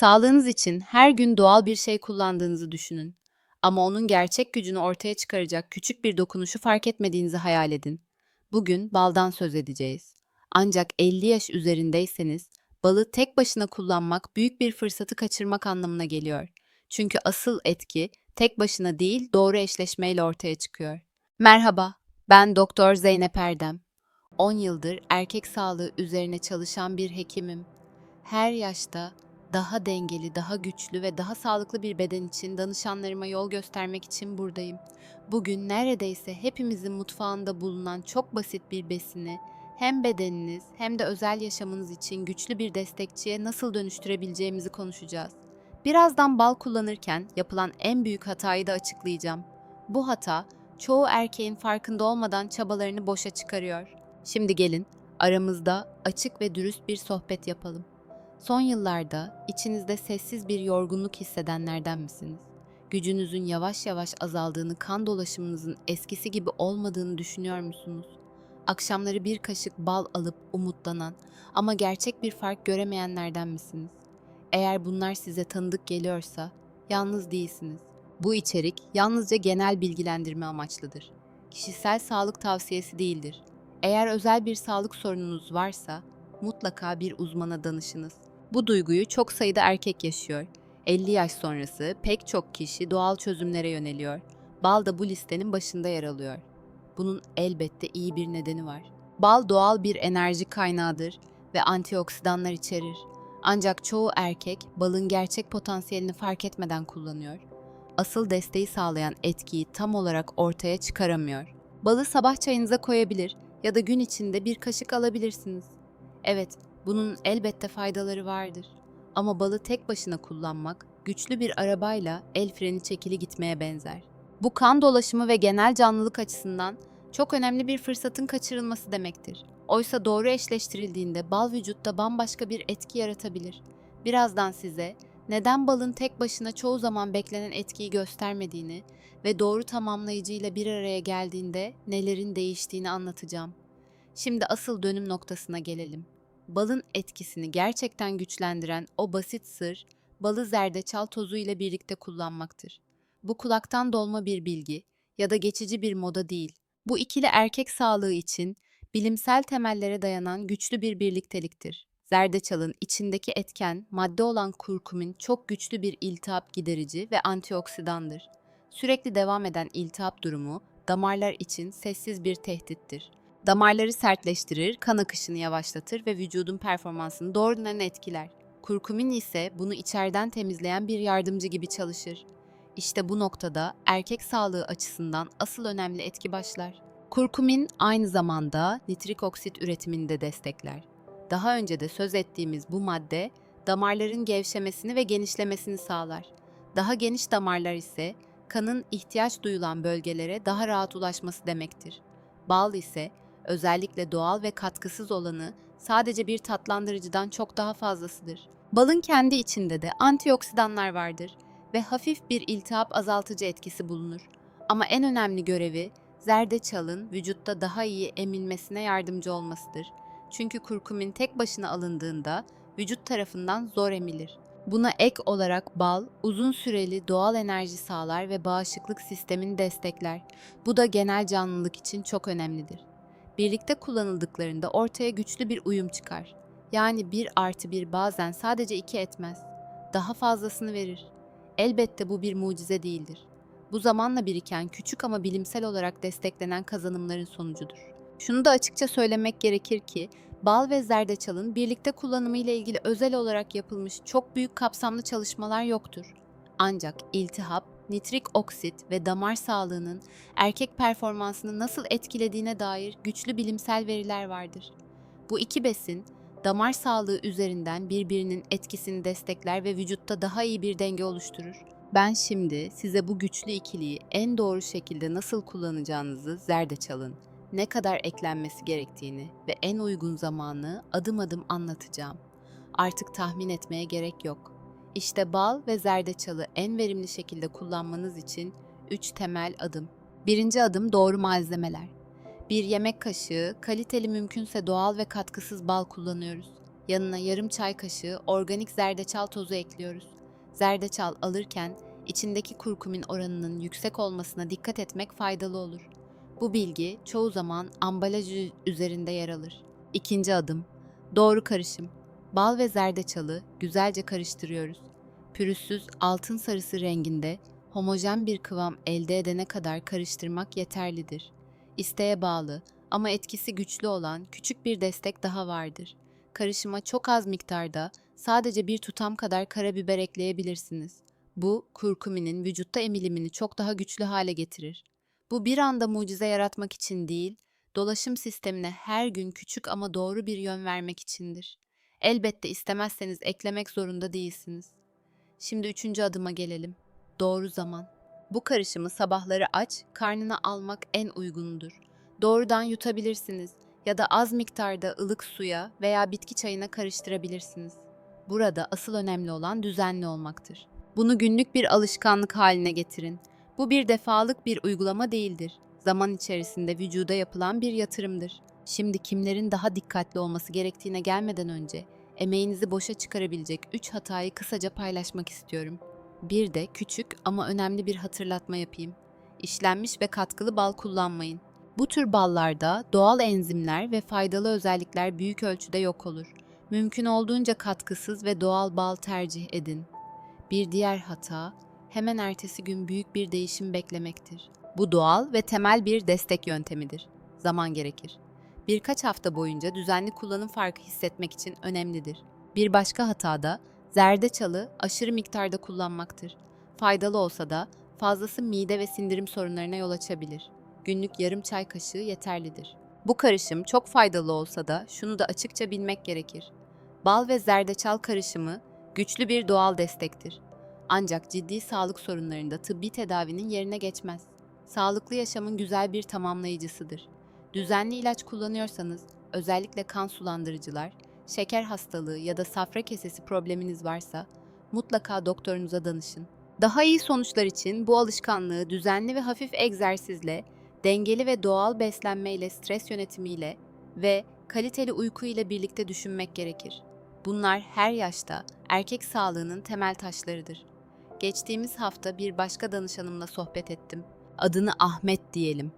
Sağlığınız için her gün doğal bir şey kullandığınızı düşünün. Ama onun gerçek gücünü ortaya çıkaracak küçük bir dokunuşu fark etmediğinizi hayal edin. Bugün baldan söz edeceğiz. Ancak 50 yaş üzerindeyseniz balı tek başına kullanmak büyük bir fırsatı kaçırmak anlamına geliyor. Çünkü asıl etki tek başına değil doğru eşleşmeyle ortaya çıkıyor. Merhaba, ben Doktor Zeynep Erdem. 10 yıldır erkek sağlığı üzerine çalışan bir hekimim. Her yaşta daha dengeli, daha güçlü ve daha sağlıklı bir beden için danışanlarıma yol göstermek için buradayım. Bugün neredeyse hepimizin mutfağında bulunan çok basit bir besini hem bedeniniz hem de özel yaşamınız için güçlü bir destekçiye nasıl dönüştürebileceğimizi konuşacağız. Birazdan bal kullanırken yapılan en büyük hatayı da açıklayacağım. Bu hata çoğu erkeğin farkında olmadan çabalarını boşa çıkarıyor. Şimdi gelin aramızda açık ve dürüst bir sohbet yapalım. Son yıllarda içinizde sessiz bir yorgunluk hissedenlerden misiniz? Gücünüzün yavaş yavaş azaldığını, kan dolaşımınızın eskisi gibi olmadığını düşünüyor musunuz? Akşamları bir kaşık bal alıp umutlanan ama gerçek bir fark göremeyenlerden misiniz? Eğer bunlar size tanıdık geliyorsa yalnız değilsiniz. Bu içerik yalnızca genel bilgilendirme amaçlıdır. Kişisel sağlık tavsiyesi değildir. Eğer özel bir sağlık sorununuz varsa mutlaka bir uzmana danışınız. Bu duyguyu çok sayıda erkek yaşıyor. 50 yaş sonrası pek çok kişi doğal çözümlere yöneliyor. Bal da bu listenin başında yer alıyor. Bunun elbette iyi bir nedeni var. Bal doğal bir enerji kaynağıdır ve antioksidanlar içerir. Ancak çoğu erkek balın gerçek potansiyelini fark etmeden kullanıyor. Asıl desteği sağlayan etkiyi tam olarak ortaya çıkaramıyor. Balı sabah çayınıza koyabilir ya da gün içinde bir kaşık alabilirsiniz. Evet, bunun elbette faydaları vardır. Ama balı tek başına kullanmak, güçlü bir arabayla el freni çekili gitmeye benzer. Bu kan dolaşımı ve genel canlılık açısından çok önemli bir fırsatın kaçırılması demektir. Oysa doğru eşleştirildiğinde bal vücutta bambaşka bir etki yaratabilir. Birazdan size neden balın tek başına çoğu zaman beklenen etkiyi göstermediğini ve doğru tamamlayıcıyla bir araya geldiğinde nelerin değiştiğini anlatacağım. Şimdi asıl dönüm noktasına gelelim. Balın etkisini gerçekten güçlendiren o basit sır, balı zerdeçal tozu ile birlikte kullanmaktır. Bu kulaktan dolma bir bilgi ya da geçici bir moda değil. Bu ikili erkek sağlığı için bilimsel temellere dayanan güçlü bir birlikteliktir. Zerdeçalın içindeki etken madde olan kurkumin çok güçlü bir iltihap giderici ve antioksidandır. Sürekli devam eden iltihap durumu damarlar için sessiz bir tehdittir. Damarları sertleştirir, kan akışını yavaşlatır ve vücudun performansını doğrudan etkiler. Kurkumin ise bunu içeriden temizleyen bir yardımcı gibi çalışır. İşte bu noktada erkek sağlığı açısından asıl önemli etki başlar. Kurkumin aynı zamanda nitrik oksit üretimini de destekler. Daha önce de söz ettiğimiz bu madde damarların gevşemesini ve genişlemesini sağlar. Daha geniş damarlar ise kanın ihtiyaç duyulan bölgelere daha rahat ulaşması demektir. Bal ise özellikle doğal ve katkısız olanı sadece bir tatlandırıcıdan çok daha fazlasıdır. Balın kendi içinde de antioksidanlar vardır ve hafif bir iltihap azaltıcı etkisi bulunur. Ama en önemli görevi zerdeçalın vücutta daha iyi emilmesine yardımcı olmasıdır. Çünkü kurkumin tek başına alındığında vücut tarafından zor emilir. Buna ek olarak bal uzun süreli doğal enerji sağlar ve bağışıklık sistemini destekler. Bu da genel canlılık için çok önemlidir. Birlikte kullanıldıklarında ortaya güçlü bir uyum çıkar. Yani bir artı bir bazen sadece iki etmez. Daha fazlasını verir. Elbette bu bir mucize değildir. Bu zamanla biriken küçük ama bilimsel olarak desteklenen kazanımların sonucudur. Şunu da açıkça söylemek gerekir ki bal ve zerdeçalın birlikte kullanımı ile ilgili özel olarak yapılmış çok büyük kapsamlı çalışmalar yoktur. Ancak iltihap, nitrik oksit ve damar sağlığının erkek performansını nasıl etkilediğine dair güçlü bilimsel veriler vardır. Bu iki besin damar sağlığı üzerinden birbirinin etkisini destekler ve vücutta daha iyi bir denge oluşturur. Ben şimdi size bu güçlü ikiliyi en doğru şekilde nasıl kullanacağınızı zerdeçalın, ne kadar eklenmesi gerektiğini ve en uygun zamanı adım adım anlatacağım. Artık tahmin etmeye gerek yok. İşte bal ve zerdeçalı en verimli şekilde kullanmanız için 3 temel adım. Birinci adım doğru malzemeler. Bir yemek kaşığı kaliteli mümkünse doğal ve katkısız bal kullanıyoruz. Yanına yarım çay kaşığı organik zerdeçal tozu ekliyoruz. Zerdeçal alırken içindeki kurkumin oranının yüksek olmasına dikkat etmek faydalı olur. Bu bilgi çoğu zaman ambalaj üzerinde yer alır. İkinci adım. Doğru karışım. Bal ve zerdeçalı güzelce karıştırıyoruz. Pürüzsüz altın sarısı renginde homojen bir kıvam elde edene kadar karıştırmak yeterlidir. İsteğe bağlı ama etkisi güçlü olan küçük bir destek daha vardır. Karışıma çok az miktarda sadece bir tutam kadar karabiber ekleyebilirsiniz. Bu kurkuminin vücutta emilimini çok daha güçlü hale getirir. Bu bir anda mucize yaratmak için değil, dolaşım sistemine her gün küçük ama doğru bir yön vermek içindir. Elbette istemezseniz eklemek zorunda değilsiniz. Şimdi üçüncü adıma gelelim. Doğru zaman. Bu karışımı sabahları aç, karnına almak en uygunudur. Doğrudan yutabilirsiniz ya da az miktarda ılık suya veya bitki çayına karıştırabilirsiniz. Burada asıl önemli olan düzenli olmaktır. Bunu günlük bir alışkanlık haline getirin. Bu bir defalık bir uygulama değildir. Zaman içerisinde vücuda yapılan bir yatırımdır. Şimdi kimlerin daha dikkatli olması gerektiğine gelmeden önce emeğinizi boşa çıkarabilecek 3 hatayı kısaca paylaşmak istiyorum. Bir de küçük ama önemli bir hatırlatma yapayım. İşlenmiş ve katkılı bal kullanmayın. Bu tür ballarda doğal enzimler ve faydalı özellikler büyük ölçüde yok olur. Mümkün olduğunca katkısız ve doğal bal tercih edin. Bir diğer hata, hemen ertesi gün büyük bir değişim beklemektir. Bu doğal ve temel bir destek yöntemidir. Zaman gerekir. Birkaç hafta boyunca düzenli kullanım farkı hissetmek için önemlidir. Bir başka hata da zerdeçalı aşırı miktarda kullanmaktır. Faydalı olsa da fazlası mide ve sindirim sorunlarına yol açabilir. Günlük yarım çay kaşığı yeterlidir. Bu karışım çok faydalı olsa da şunu da açıkça bilmek gerekir. Bal ve zerdeçal karışımı güçlü bir doğal destektir. Ancak ciddi sağlık sorunlarında tıbbi tedavinin yerine geçmez. Sağlıklı yaşamın güzel bir tamamlayıcısıdır. Düzenli ilaç kullanıyorsanız, özellikle kan sulandırıcılar, şeker hastalığı ya da safra kesesi probleminiz varsa mutlaka doktorunuza danışın. Daha iyi sonuçlar için bu alışkanlığı düzenli ve hafif egzersizle, dengeli ve doğal beslenmeyle, stres yönetimiyle ve kaliteli uyku ile birlikte düşünmek gerekir. Bunlar her yaşta erkek sağlığının temel taşlarıdır. Geçtiğimiz hafta bir başka danışanımla sohbet ettim. Adını Ahmet diyelim.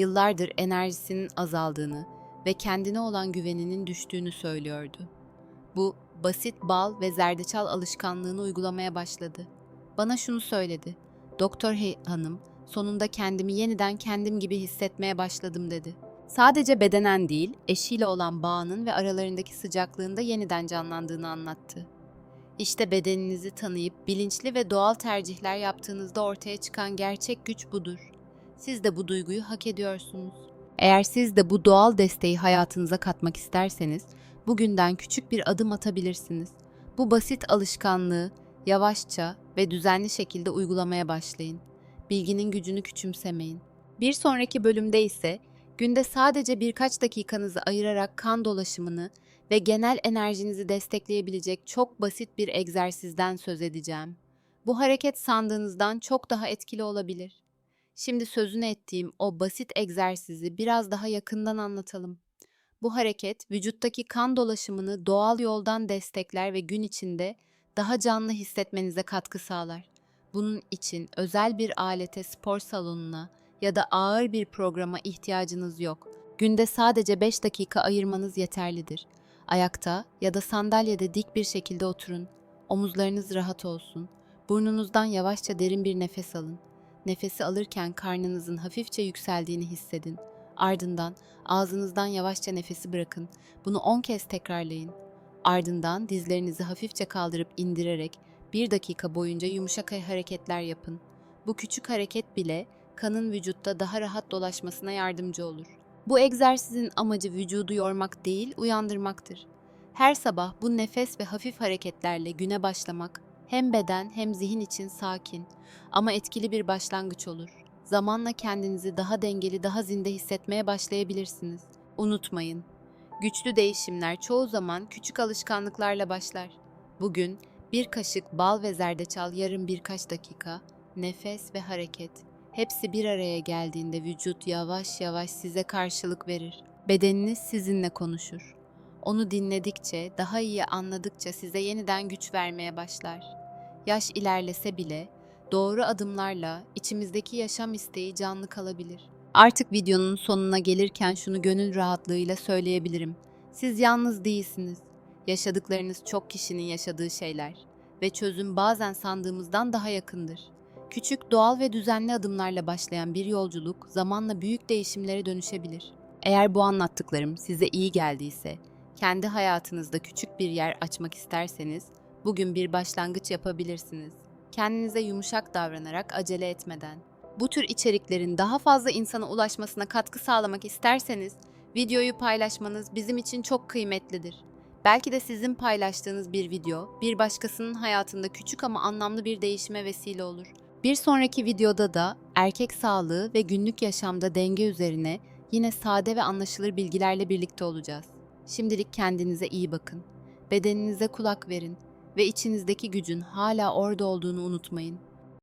Yıllardır enerjisinin azaldığını ve kendine olan güveninin düştüğünü söylüyordu. Bu basit bal ve zerdeçal alışkanlığını uygulamaya başladı. Bana şunu söyledi. Doktor Hey hanım, sonunda kendimi yeniden kendim gibi hissetmeye başladım dedi. Sadece bedenen değil, eşiyle olan bağının ve aralarındaki sıcaklığın da yeniden canlandığını anlattı. İşte bedeninizi tanıyıp bilinçli ve doğal tercihler yaptığınızda ortaya çıkan gerçek güç budur. Siz de bu duyguyu hak ediyorsunuz. Eğer siz de bu doğal desteği hayatınıza katmak isterseniz, bugünden küçük bir adım atabilirsiniz. Bu basit alışkanlığı yavaşça ve düzenli şekilde uygulamaya başlayın. Bilginin gücünü küçümsemeyin. Bir sonraki bölümde ise günde sadece birkaç dakikanızı ayırarak kan dolaşımını ve genel enerjinizi destekleyebilecek çok basit bir egzersizden söz edeceğim. Bu hareket sandığınızdan çok daha etkili olabilir. Şimdi sözünü ettiğim o basit egzersizi biraz daha yakından anlatalım. Bu hareket vücuttaki kan dolaşımını doğal yoldan destekler ve gün içinde daha canlı hissetmenize katkı sağlar. Bunun için özel bir alete, spor salonuna ya da ağır bir programa ihtiyacınız yok. Günde sadece 5 dakika ayırmanız yeterlidir. Ayakta ya da sandalyede dik bir şekilde oturun. Omuzlarınız rahat olsun. Burnunuzdan yavaşça derin bir nefes alın. Nefesi alırken karnınızın hafifçe yükseldiğini hissedin. Ardından ağzınızdan yavaşça nefesi bırakın. Bunu 10 kez tekrarlayın. Ardından dizlerinizi hafifçe kaldırıp indirerek bir dakika boyunca yumuşak hareketler yapın. Bu küçük hareket bile kanın vücutta daha rahat dolaşmasına yardımcı olur. Bu egzersizin amacı vücudu yormak değil, uyandırmaktır. Her sabah bu nefes ve hafif hareketlerle güne başlamak hem beden hem zihin için sakin ama etkili bir başlangıç olur. Zamanla kendinizi daha dengeli, daha zinde hissetmeye başlayabilirsiniz. Unutmayın, güçlü değişimler çoğu zaman küçük alışkanlıklarla başlar. Bugün bir kaşık bal ve zerdeçal, yarın birkaç dakika, nefes ve hareket. Hepsi bir araya geldiğinde vücut yavaş yavaş size karşılık verir. Bedeniniz sizinle konuşur. Onu dinledikçe, daha iyi anladıkça size yeniden güç vermeye başlar. Yaş ilerlese bile doğru adımlarla içimizdeki yaşam isteği canlı kalabilir. Artık videonun sonuna gelirken şunu gönül rahatlığıyla söyleyebilirim. Siz yalnız değilsiniz. Yaşadıklarınız çok kişinin yaşadığı şeyler ve çözüm bazen sandığımızdan daha yakındır. Küçük, doğal ve düzenli adımlarla başlayan bir yolculuk zamanla büyük değişimlere dönüşebilir. Eğer bu anlattıklarım size iyi geldiyse, kendi hayatınızda küçük bir yer açmak isterseniz, bugün bir başlangıç yapabilirsiniz. Kendinize yumuşak davranarak acele etmeden. Bu tür içeriklerin daha fazla insana ulaşmasına katkı sağlamak isterseniz, videoyu paylaşmanız bizim için çok kıymetlidir. Belki de sizin paylaştığınız bir video, bir başkasının hayatında küçük ama anlamlı bir değişime vesile olur. Bir sonraki videoda da erkek sağlığı ve günlük yaşamda denge üzerine yine sade ve anlaşılır bilgilerle birlikte olacağız. Şimdilik kendinize iyi bakın. Bedeninize kulak verin ve içinizdeki gücün hala orada olduğunu unutmayın.